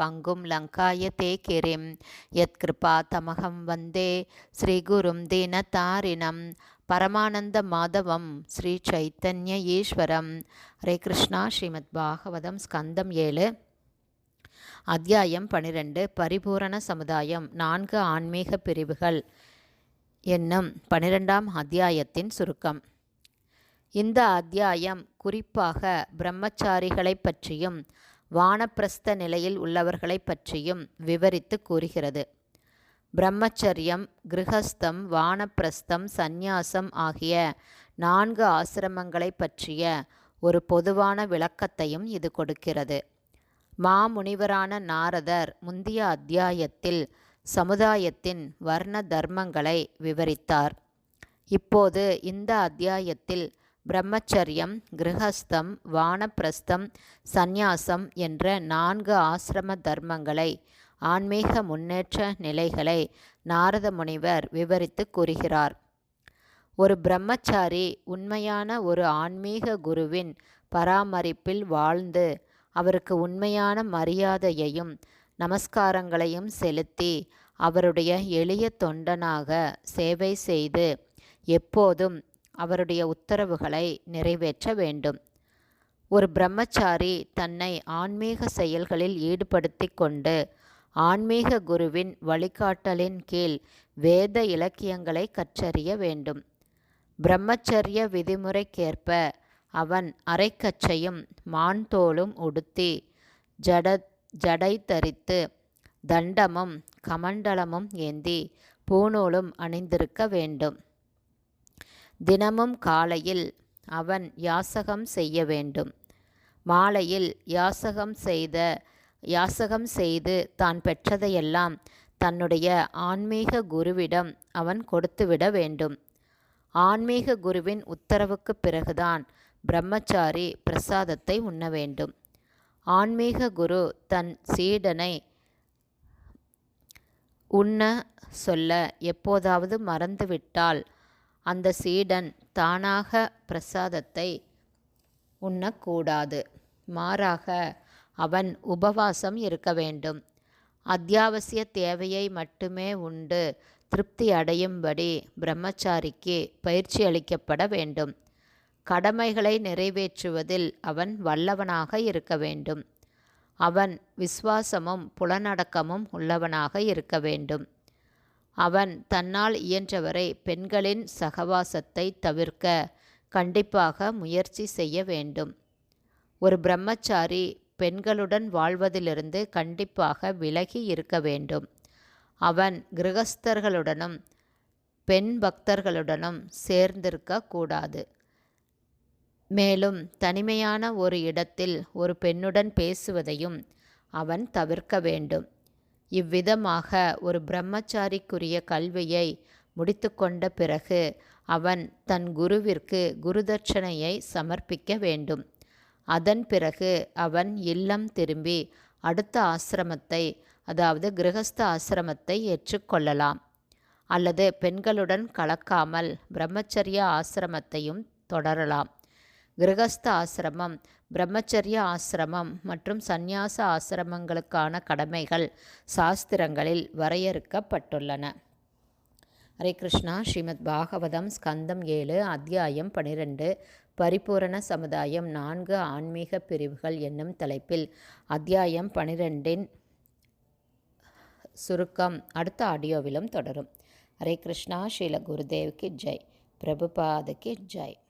பங்கும் லங்காய கிரிம் யத்கிருபா தமகம் வந்தே ஸ்ரீகுரும் தீனதாரிணம் பரமானந்த மாதவம் ஸ்ரீ சைத்தன்ய ஈஸ்வரம். ஹரே கிருஷ்ணா ஸ்ரீமத் பாகவதம் ஸ்கந்தம் ஏழு. அத்தியாயம் பனிரெண்டு. பரிபூரண சமுதாயம். நான்கு ஆன்மீக பிரிவுகள் என்னும் பனிரெண்டாம் அத்தியாயத்தின் சுருக்கம். இந்த அத்தியாயம் குறிப்பாக பிரம்மச்சாரிகளை பற்றியும் வானப்பிரஸ்த நிலையில் உள்ளவர்களை பற்றியும் விவரித்து கூறுகிறது. பிரம்மச்சரியம் கிருஹஸ்தம் வானப்பிரஸ்தம் சந்நியாசம் ஆகிய நான்கு ஆசிரமங்களை பற்றிய ஒரு பொதுவான விளக்கத்தையும் இது கொடுக்கிறது. மாமுனிவரான நாரதர் முந்திய அத்தியாயத்தில் சமுதாயத்தின் வர்ண தர்மங்களை விவரித்தார். இப்போது இந்த அத்தியாயத்தில் பிரம்மச்சரியம் கிரகஸ்தம் வானப்பிரஸ்தம் சந்நியாசம் என்ற நான்கு ஆசிரம தர்மங்களை ஆன்மீக முன்னேற்ற நிலைகளை நாரத முனிவர் விவரித்து கூறுகிறார். ஒரு பிரம்மச்சாரி உண்மையான ஒரு ஆன்மீக குருவின் பராமரிப்பில் வாழ்ந்து அவருக்கு உண்மையான மரியாதையையும் நமஸ்காரங்களையும் செலுத்தி அவருடைய எளிய தொண்டனாக சேவை செய்து எப்போதும் அவருடைய உத்தரவுகளை நிறைவேற்ற வேண்டும். ஒரு பிரம்மச்சாரி தன்னை ஆன்மீக செயல்களில் ஈடுபடுத்தி கொண்டு ஆன்மீக குருவின் வழிகாட்டலின் கீழ் வேத இலக்கியங்களை கற்றறிய வேண்டும். பிரம்மச்சரிய விதிமுறைக்கேற்ப அவன் அரைக்கச்சையும் மான்தோளும் உடுத்தி ஜட ஜடை தரித்து தண்டமும் கமண்டலமும் ஏந்தி பூநூலும் அணிந்திருக்க வேண்டும். தினமும் காலையில் அவன் யாசகம் செய்ய வேண்டும். மாலையில் யாசகம் செய்த யாசகம் செய்து தான் பெற்றதையெல்லாம் தன்னுடைய ஆன்மீக குருவிடம் அவன் கொடுத்துவிட வேண்டும். ஆன்மீக குருவின் உத்தரவுக்கு பிறகுதான் பிரம்மச்சாரி பிரசாதத்தை உண்ண வேண்டும். ஆன்மீக குரு தன் சீடனை உண்ண சொல்ல எப்போதாவது மறந்துவிட்டால் அந்த சீடன் தானாக பிரசாதத்தை உண்ணக்கூடாது. மாறாக அவன் உபவாசம் இருக்க வேண்டும். அத்தியாவசிய தேவையை மட்டுமே உண்டு. திருப்தி அடையும்படி பிரம்மச்சாரிக்கு பயிற்சி அளிக்கப்பட வேண்டும். கடமைகளை நிறைவேற்றுவதில் அவன் வல்லவனாக இருக்க வேண்டும். அவன் விசுவாசமும் புலனடக்கமும் உள்ளவனாக இருக்க வேண்டும். அவன் தன்னால் இயன்றவரை பெண்களின் சகவாசத்தை தவிர்க்க கண்டிப்பாக முயற்சி செய்ய வேண்டும். ஒரு பிரம்மச்சாரி பெண்களுடன் வாழ்வதிலிருந்து கண்டிப்பாக விலகி இருக்க வேண்டும். அவன் கிரகஸ்தர்களுடனும் பெண் பக்தர்களுடனும் சேர்ந்திருக்க கூடாது. மேலும் தனிமையான ஒரு இடத்தில் ஒரு பெண்ணுடன் பேசுவதையும் அவன் தவிர்க்க வேண்டும். இவ்விதமாக ஒரு பிரம்மச்சாரிக்குரிய கல்வியை முடித்துக்கொண்ட பிறகு அவன் தன் குருவிற்கு குருதட்சணையை சமர்ப்பிக்க வேண்டும். அதன் பிறகு அவன் இல்லம் திரும்பி அடுத்த ஆசிரமத்தை அதாவது கிரகஸ்த ஆசிரமத்தை ஏற்றுக்கொள்ளலாம் அல்லது பெண்களுடன் கலக்காமல் பிரம்மச்சரிய ஆசிரமத்தையும் தொடரலாம். கிரகஸ்த ஆசிரமம் பிரம்மச்சரிய ஆசிரமம் மற்றும் சந்நியாச ஆசிரமங்களுக்கான கடமைகள் சாஸ்திரங்களில் வரையறுக்கப்பட்டுள்ளன. ஹரே கிருஷ்ணா. ஸ்ரீமத் பாகவதம் ஸ்கந்தம் ஏழு அத்தியாயம் பனிரெண்டு பரிபூரண சமுதாயம் நான்கு ஆன்மீக பிரிவுகள் என்னும் தலைப்பில் அத்தியாயம் பனிரெண்டின் சுருக்கம் அடுத்த ஆடியோவிலும் தொடரும். ஹரே கிருஷ்ணா. ஸ்ரீல குருதேவ்க்கு ஜெய். பிரபுபாதுக்கு ஜெய்.